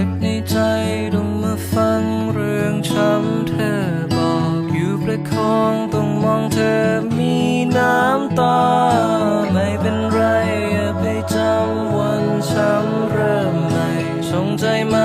็บในใจต้องมาฟังเรื่องช้ำเธอบอกอยู่ประคองต้องมองเธอมีน้ำตาไม่เป็นไรอย่าไปจำวันช้ำเริ่มใหม่สงใจไหม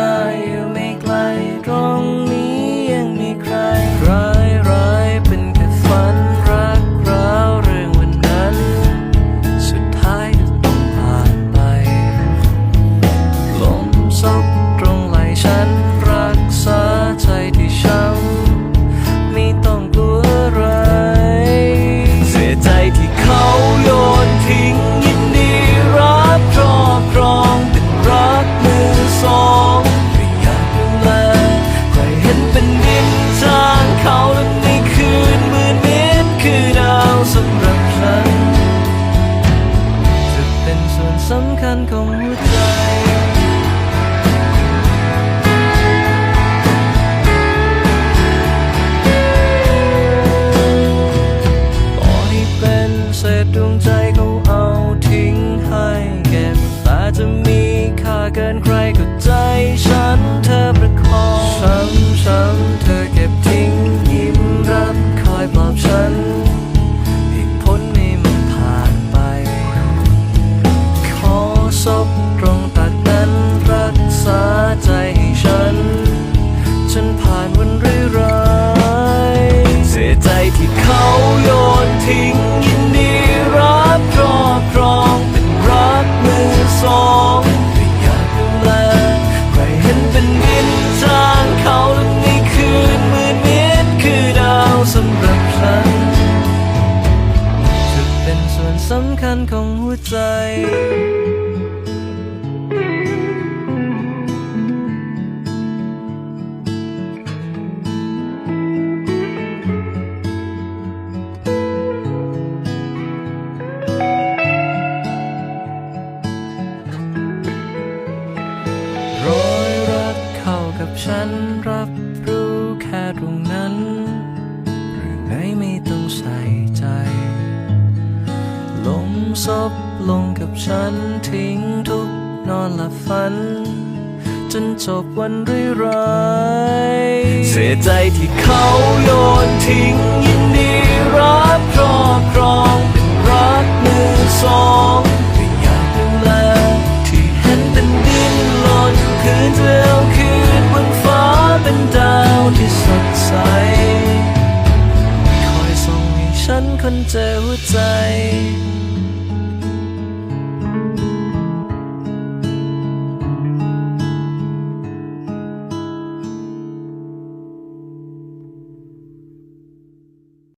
หั สองไม่อยากดูแลใครเห็นเป็นมินจางเขาและในคืนมืดมิดคือดาวสำหรับฉันจะเป็นส่วนสำคัญของหัวใจ ฉันรับรู้แค่ตรงนั้น หรือไงไม่ต้องใส่ใจ ลมซบลงกับฉันทิ้งทุกนอนหลับฝัน จนจบวันร้ายเสียใจที่เขาโยนทิ้งยินดี คนเจอหัวใจ